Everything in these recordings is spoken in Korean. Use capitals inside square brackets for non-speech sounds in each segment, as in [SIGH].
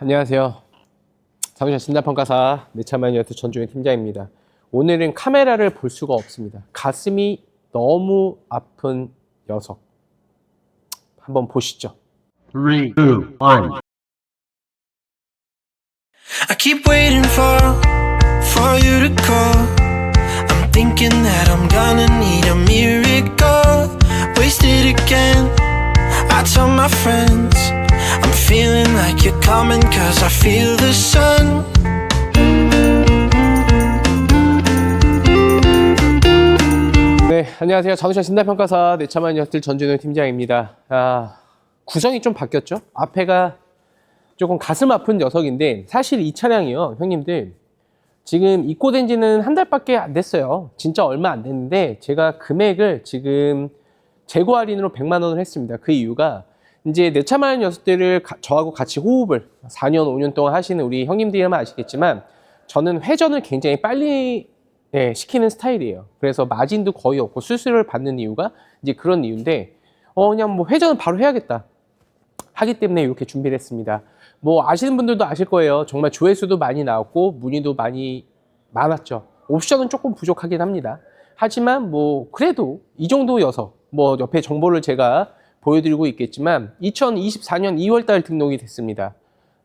안녕하세요. 자동차 진단평가사 내차마니어트 전종현 팀장입니다. 오늘은 카메라를 볼 수가 없습니다. 가슴이 너무 아픈 녀석. 한번 보시죠. Three, two, one. I keep waiting for for you to call. I'm thinking that I'm gonna need a miracle. Wasted again. I tell my friends feeling like you're coming cause I feel the sun. 네, 안녕하세요. 자동차 진단평가사 내차마니어트 전준호 팀장입니다. 아, 구성이 좀 바뀌었죠? 앞에가 조금 가슴 아픈 녀석인데 사실 이 차량이요, 형님들. 지금 입고된 지는 한 달밖에 안 됐어요. 진짜 얼마 안 됐는데 제가 금액을 지금 재고 할인으로 100만 원을 했습니다. 그 이유가 이제 내 차만 녀석들을 가- 저하고 같이 호흡을 4년, 5년 동안 하시는 우리 형님들이라면 아시겠지만 저는 회전을 굉장히 빨리 예, 시키는 스타일이에요. 그래서 마진도 거의 없고 수수료를 받는 이유가 이제 그런 이유인데 어 그냥 뭐 회전은 바로 해야겠다. 하기 때문에 이렇게 준비를 했습니다. 뭐 아시는 분들도 아실 거예요. 정말 조회수도 많이 나왔고 문의도 많이 많았죠. 옵션은 조금 부족하긴 합니다. 하지만 뭐 그래도 이 정도 여서 뭐 옆에 정보를 제가 보여드리고 있겠지만 2024년 2월달 등록이 됐습니다.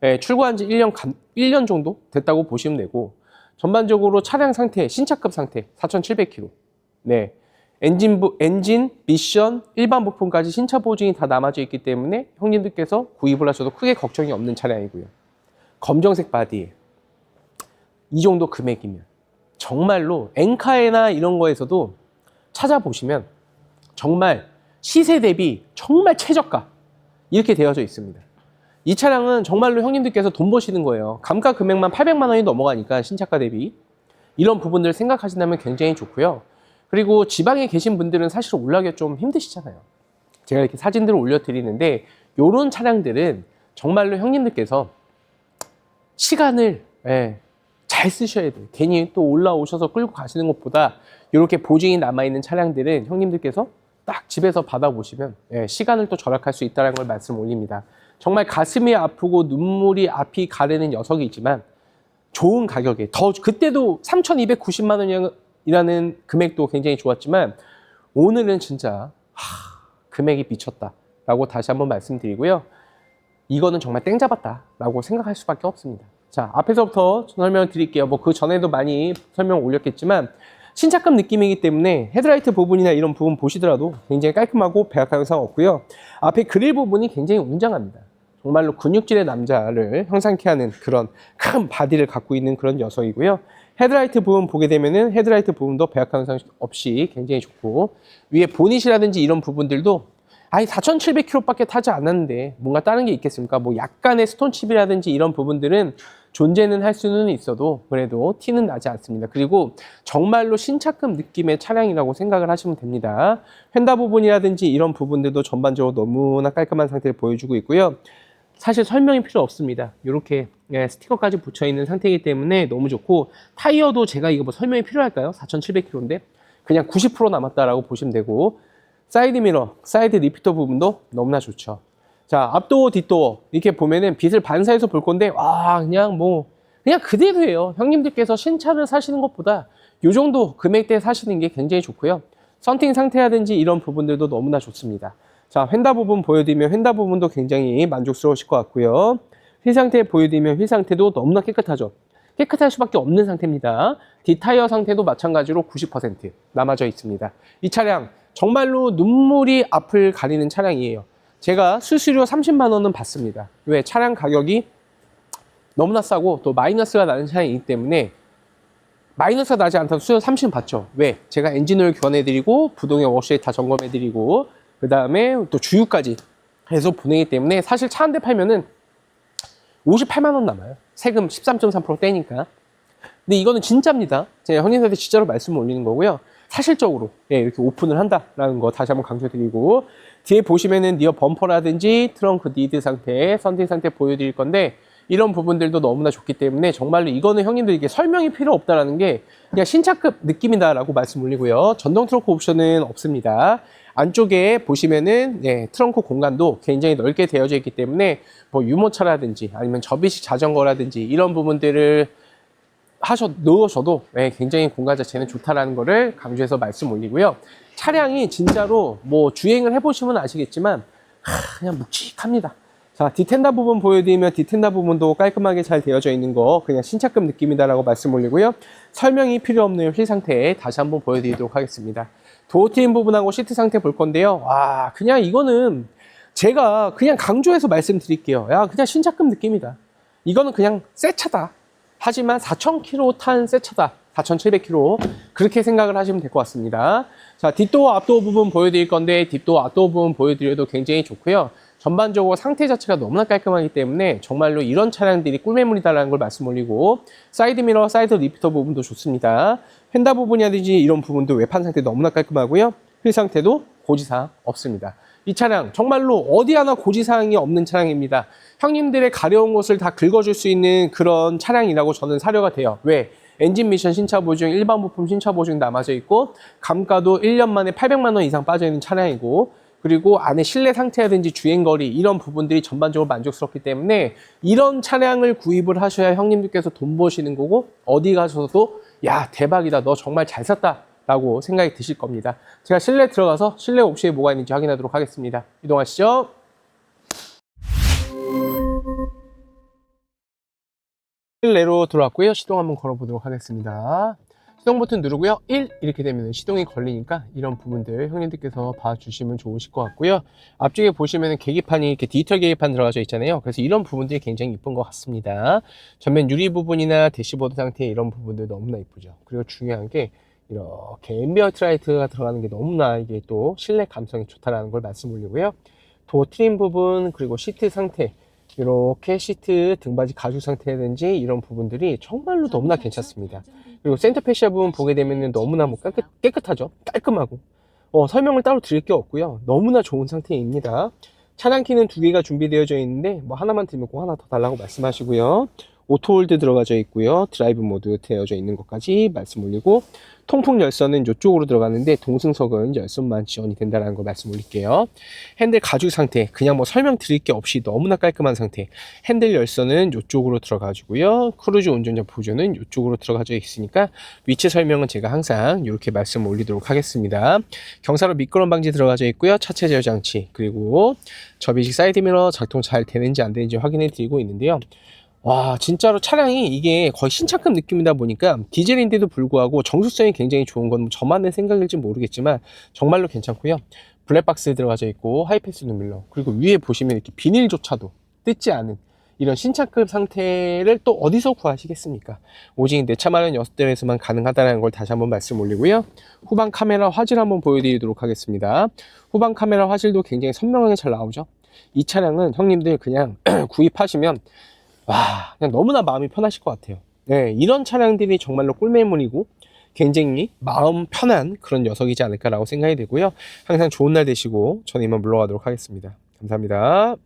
예, 출고한 지 1년, 간- 1년 정도 됐다고 보시면 되고 전반적으로 차량 상태, 신차급 상태 4,700km. 네. 엔진, 부, 엔진, 미션, 일반 부품까지 신차 보증이 다 남아져 있기 때문에 형님들께서 구입을 하셔도 크게 걱정이 없는 차량이고요. 검정색 바디에 이 정도 금액이면 정말로 엔카에나 이런 거에서도 찾아보시면 정말 시세 대비 정말 최저가 이렇게 되어져 있습니다. 이 차량은 정말로 형님들께서 돈 버시는 거예요. 감가 금액만 800만 원이 넘어가니까 신차가 대비 이런 부분들 생각하신다면 굉장히 좋고요. 그리고 지방에 계신 분들은 사실 올라가기 좀 힘드시잖아요. 제가 이렇게 사진들을 올려드리는데 이런 차량들은 정말로 형님들께서 시간을 예, 잘 쓰셔야 돼요. 괜히 또 올라오셔서 끌고 가시는 것보다 이렇게 보증이 남아있는 차량들은 형님들께서 딱 집에서 받아보시면 예, 시간을 또 절약할 수 있다는 걸 말씀 올립니다. 정말 가슴이 아프고 눈물이 앞이 가르는 녀석이지만 좋은 가격에 더 그때도 3,290만 원이라는 금액도 굉장히 좋았지만 오늘은 진짜 하, 금액이 미쳤다라고 다시 한번 말씀드리고요. 이거는 정말 땡 잡았다라고 생각할 수밖에 없습니다. 자, 앞에서부터 설명을 드릴게요. 뭐 그 전에도 많이 설명 올렸겠지만 신차급 느낌이기 때문에 헤드라이트 부분이나 이런 부분 보시더라도 굉장히 깔끔하고 배합 현상 없고요. 앞에 그릴 부분이 굉장히 웅장합니다. 정말로 근육질의 남자를 형상케 하는 그런 큰 바디를 갖고 있는 그런 녀석이고요. 헤드라이트 부분 보게 되면은 헤드라이트 부분도 배합 현상 없이 굉장히 좋고 위에 보닛이라든지 이런 부분들도 아니 4,700km밖에 타지 않았는데 뭔가 다른 게 있겠습니까? 뭐 약간의 스톤칩이라든지 이런 부분들은 존재는 할 수는 있어도 그래도 티는 나지 않습니다. 그리고 정말로 신차급 느낌의 차량이라고 생각을 하시면 됩니다. 휀다 부분이라든지 이런 부분들도 전반적으로 너무나 깔끔한 상태를 보여주고 있고요. 사실 설명이 필요 없습니다. 이렇게 예, 스티커까지 붙여 있는 상태이기 때문에 너무 좋고 타이어도 제가 이거 뭐 설명이 필요할까요? 4,700km인데 그냥 90% 남았다라고 보시면 되고 사이드 미러, 사이드 리피터 부분도 너무나 좋죠. 자, 앞도어, 뒷도어 이렇게 보면은 빛을 반사해서 볼 건데 와 그냥 뭐 그냥 그대로예요. 형님들께서 신차를 사시는 것보다 이 정도 금액대에 사시는 게 굉장히 좋고요. 썬팅 상태라든지 이런 부분들도 너무나 좋습니다. 자, 휀다 부분 보여드리면 휀다 부분도 굉장히 만족스러우실 것 같고요. 휠 상태 보여드리면 휠 상태도 너무나 깨끗하죠. 깨끗할 수밖에 없는 상태입니다. 뒷타이어 상태도 마찬가지로 90% 남아져 있습니다. 이 차량 정말로 눈물이 앞을 가리는 차량이에요. 제가 수수료 30만 원은 받습니다. 왜? 차량 가격이 너무나 싸고 또 마이너스가 나는 차량이기 때문에 마이너스가 나지 않다면 수수료 30 받죠. 왜? 제가 엔진오일 교환해드리고 부동의 워시에 다 점검해드리고 그 다음에 또 주유까지 해서 보내기 때문에 사실 차 한 대 팔면은 58만 원 남아요. 세금 13.3% 떼니까. 근데 이거는 진짜입니다. 제가 형님한테 진짜로 말씀을 올리는 거고요. 사실적으로 예, 이렇게 오픈을 한다라는 거 다시 한번 강조드리고 뒤에 보시면은 니어 범퍼라든지 트렁크 니드 상태, 선팅 상태 보여드릴 건데 이런 부분들도 너무나 좋기 때문에 정말로 이거는 형님들에게 설명이 필요 없다라는 게 그냥 신차급 느낌이다라고 말씀 올리고요. 전동 트렁크 옵션은 없습니다. 안쪽에 보시면은 네, 트렁크 공간도 굉장히 넓게 되어져 있기 때문에 뭐 유모차라든지 아니면 접이식 자전거라든지 이런 부분들을 하셔 넣으셔도 네, 굉장히 공간 자체는 좋다라는 거를 강조해서 말씀 올리고요. 차량이 진짜로 뭐 주행을 해보시면 아시겠지만 하, 그냥 묵직합니다. 자, 디텐다 부분 보여드리면 디텐다 부분도 깔끔하게 잘 되어져 있는 거 그냥 신차급 느낌이다라고 말씀 올리고요. 설명이 필요 없는 휠 상태 다시 한번 보여드리도록 하겠습니다. 도어 트림 부분하고 시트 상태 볼 건데요. 와, 그냥 이거는 제가 그냥 강조해서 말씀드릴게요. 야, 그냥 신차급 느낌이다. 이거는 그냥 새 차다. 하지만 4,000km 탄 새 차다. 4,700km. 그렇게 생각을 하시면 될 것 같습니다. 자, 뒷도어, 앞도어 부분 보여드릴 건데, 뒷도어, 앞도어 부분 보여드려도 굉장히 좋고요. 전반적으로 상태 자체가 너무나 깔끔하기 때문에 정말로 이런 차량들이 꿀매물이다라는 걸 말씀 올리고, 사이드 미러, 사이드 리피터 부분도 좋습니다. 휀다 부분이라든지 이런 부분도 외판 상태 너무나 깔끔하고요. 휠 상태도 고지사항 없습니다. 이 차량 정말로 어디 하나 고지사항이 없는 차량입니다. 형님들의 가려운 곳을 다 긁어줄 수 있는 그런 차량이라고 저는 사료가 돼요. 왜? 엔진 미션 신차 보증, 일반 부품 신차 보증 남아져 있고 감가도 1년 만에 800만 원 이상 빠져 있는 차량이고 그리고 안에 실내 상태라든지 주행 거리 이런 부분들이 전반적으로 만족스럽기 때문에 이런 차량을 구입을 하셔야 형님들께서 돈 버시는 거고 어디 가셔도 야 대박이다 너 정말 잘 샀다 라고 생각이 드실 겁니다. 제가 실내 들어가서 실내 옵션에 뭐가 있는지 확인하도록 하겠습니다. 이동하시죠. 실내로 들어왔고요. 시동 한번 걸어보도록 하겠습니다. 시동 버튼 누르고요. 1 이렇게 되면 시동이 걸리니까 이런 부분들 형님들께서 봐주시면 좋으실 것 같고요. 앞쪽에 보시면 계기판이 이렇게 디지털 계기판 들어가져 있잖아요. 그래서 이런 부분들이 굉장히 이쁜 것 같습니다. 전면 유리 부분이나 대시보드 상태 이런 부분들 너무나 이쁘죠. 그리고 중요한 게 이렇게 앰비언트 라이트가 들어가는 게 너무나 이게 또 실내 감성이 좋다라는 걸 말씀 올리고요 도어 트림 부분 그리고 시트 상태 이렇게 시트 등받이 가죽 상태라든지 이런 부분들이 정말로 너무나 괜찮습니다. 그리고 센터 패시아 부분 보게 되면 너무나 뭐 깨끗, 깨끗하죠. 깔끔하고. 어, 설명을 따로 드릴 게 없고요. 너무나 좋은 상태입니다. 차량 키는 두 개가 준비되어져 있는데 뭐 하나만 들면 꼭 하나 더 달라고 말씀하시고요. 오토홀드 들어가져 있고요. 드라이브 모드 되어져 있는 것까지 말씀 올리고 통풍 열선은 이쪽으로 들어가는데 동승석은 열선만 지원이 된다는 걸 말씀 올릴게요. 핸들 가죽 상태 그냥 뭐 설명 드릴 게 없이 너무나 깔끔한 상태. 핸들 열선은 이쪽으로 들어가지고요. 크루즈 운전자 보조는 이쪽으로 들어가져 있으니까 위치 설명은 제가 항상 이렇게 말씀 올리도록 하겠습니다. 경사로 미끄럼 방지 들어가져 있고요. 차체 제어 장치 그리고 접이식 사이드 미러 작동 잘 되는지 안 되는지 확인해 드리고 있는데요. 와 진짜로 차량이 이게 거의 신차급 느낌이다 보니까 디젤인데도 불구하고 정수성이 굉장히 좋은 건 저만의 생각일지 모르겠지만 정말로 괜찮고요. 블랙박스 들어가져 있고 하이패스 눈밀러. 그리고 위에 보시면 이렇게 비닐조차도 뜯지 않은 이런 신차급 상태를 또 어디서 구하시겠습니까? 오직 내 차 마련 6대에서만 가능하다는 걸 다시 한번 말씀 올리고요. 후방 카메라 화질 한번 보여드리도록 하겠습니다. 후방 카메라 화질도 굉장히 선명하게 잘 나오죠? 이 차량은 형님들 그냥 [CLEARS THROAT] 구입하시면 와, 그냥 너무나 마음이 편하실 것 같아요. 네, 이런 차량들이 정말로 꿀매물이고 굉장히 마음 편한 그런 녀석이지 않을까라고 생각이 되고요. 항상 좋은 날 되시고 저는 이만 물러가도록 하겠습니다. 감사합니다.